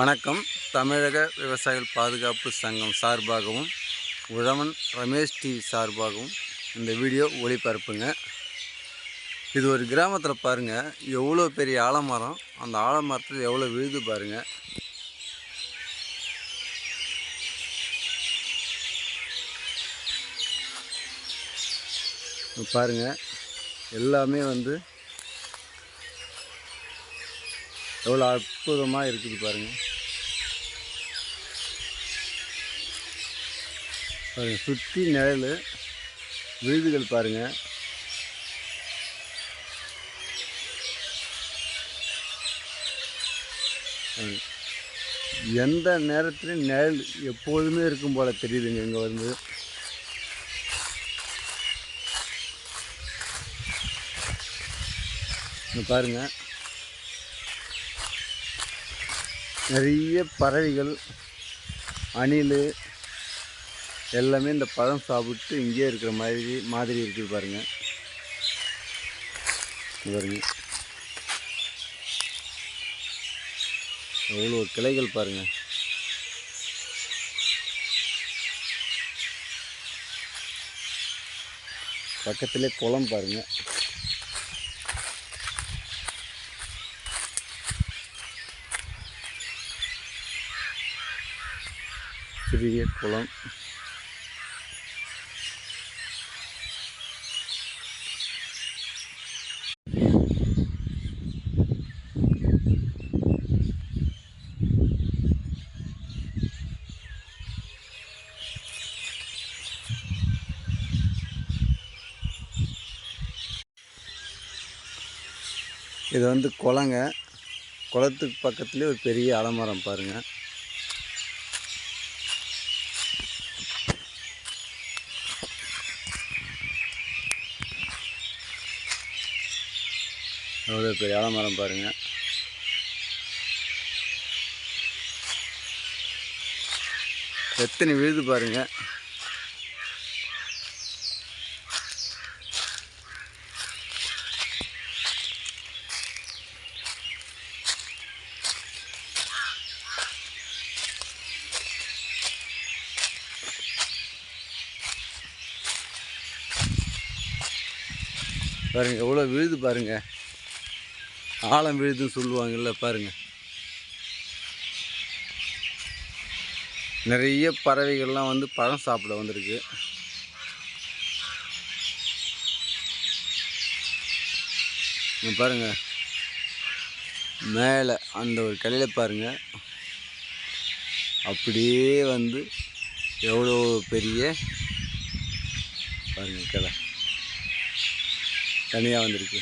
வணக்கம். தமிழக விவசாயிகள் பாதுகாப்பு சங்கம் சார்பாகவும் உழவன் ரமேஷ் டிவி சார்பாகவும் இந்த வீடியோ ஒளிபரப்புங்க. இது ஒரு கிராமத்தில் பாருங்கள் எவ்வளோ பெரிய ஆலமரம் அந்த ஆலமரத்தில் எவ்வளோ விழுது பாருங்கள் பாருங்கள் எல்லாமே வந்து எவ்வளோ அற்புதமாக இருக்குது பாருங்கள் சுற்றி நிழல். விழுதுகள் பாருங்கள் எந்த நேரத்துலையும் நிழல் எப்போதுமே இருக்கும் போல் தெரியுதுங்க இங்கே வந்து. இங்க பாருங்க. நிறைய பறவைகள் அணில் எல்லாமே இந்த பழம் சாப்பிட்டு இங்கேயே இருக்கிற மாதிரி மாதிரி இருக்குது பாருங்கள் இங்க பாருங்க. எவ்வளோ கிளைகள் பாருங்கள் பக்கத்திலே குளம் பாருங்கள் சிறிய குளம். இது வந்து குளங்க. குளத்துக்கு பக்கத்துலேயே ஒரு பெரிய அலமரம் பாருங்கள் அவ்வளோ பெரிய அலமரம் பாருங்கள் எத்தனை விழுது பாருங்க. பாருங்கள் எவ்வளோ விழுது பாருங்கள் ஆழம் விழுதுன்னு சொல்லுவாங்கல்ல பாருங்கள் நிறைய பறவைகள்லாம் வந்து பழம் சாப்பிட வந்திருக்கு. பாருங்கள் மேலே அந்த ஒரு கலையில் பாருங்க. அப்படியே வந்து எவ்வளோ பெரிய பாருங்கள் கிளை தனியாக வந்திருக்கு.